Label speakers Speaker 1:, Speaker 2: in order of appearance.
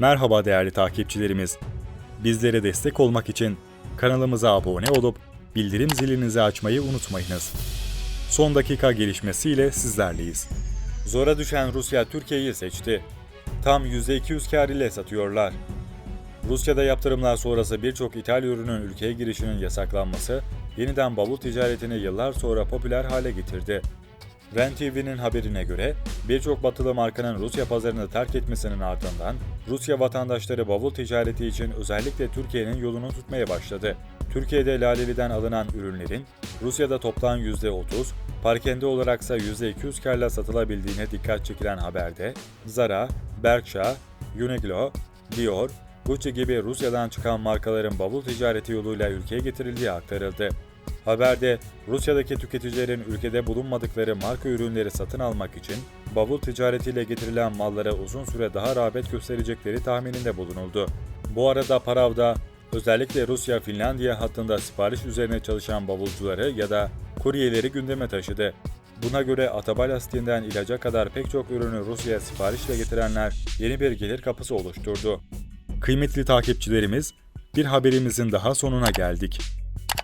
Speaker 1: Merhaba değerli takipçilerimiz. Bizlere destek olmak için kanalımıza abone olup bildirim zilinizi açmayı unutmayınız. Son dakika gelişmesiyle sizlerleyiz. Zora düşen Rusya Türkiye'yi seçti. Tam %200 kar ile satıyorlar. Rusya'da yaptırımlar sonrası birçok ithal ürünün ülkeye girişinin yasaklanması yeniden bavul ticaretini yıllar sonra popüler hale getirdi. Ren TV'nin haberine göre birçok batılı markanın Rusya pazarını terk etmesinin ardından Rusya vatandaşları bavul ticareti için özellikle Türkiye'nin yolunu tutmaya başladı. Türkiye'de Laleli'den alınan ürünlerin Rusya'da toplam %30, parkende olaraksa %200 karla satılabildiğine dikkat çekilen haberde Zara, Berkshire, Uniqlo, Dior, Gucci gibi Rusya'dan çıkan markaların bavul ticareti yoluyla ülkeye getirildiği aktarıldı. Haberde Rusya'daki tüketicilerin ülkede bulunmadıkları marka ürünleri satın almak için bavul ticaretiyle getirilen mallara uzun süre daha rağbet gösterecekleri tahmininde bulunuldu. Bu arada Parav'da özellikle Rusya-Finlandiya hattında sipariş üzerine çalışan bavulcuları ya da kuryeleri gündeme taşıdı. Buna göre Atabay lastiğinden ilaca kadar pek çok ürünü Rusya'ya siparişle getirenler yeni bir gelir kapısı oluşturdu. Kıymetli takipçilerimiz, bir haberimizin daha sonuna geldik.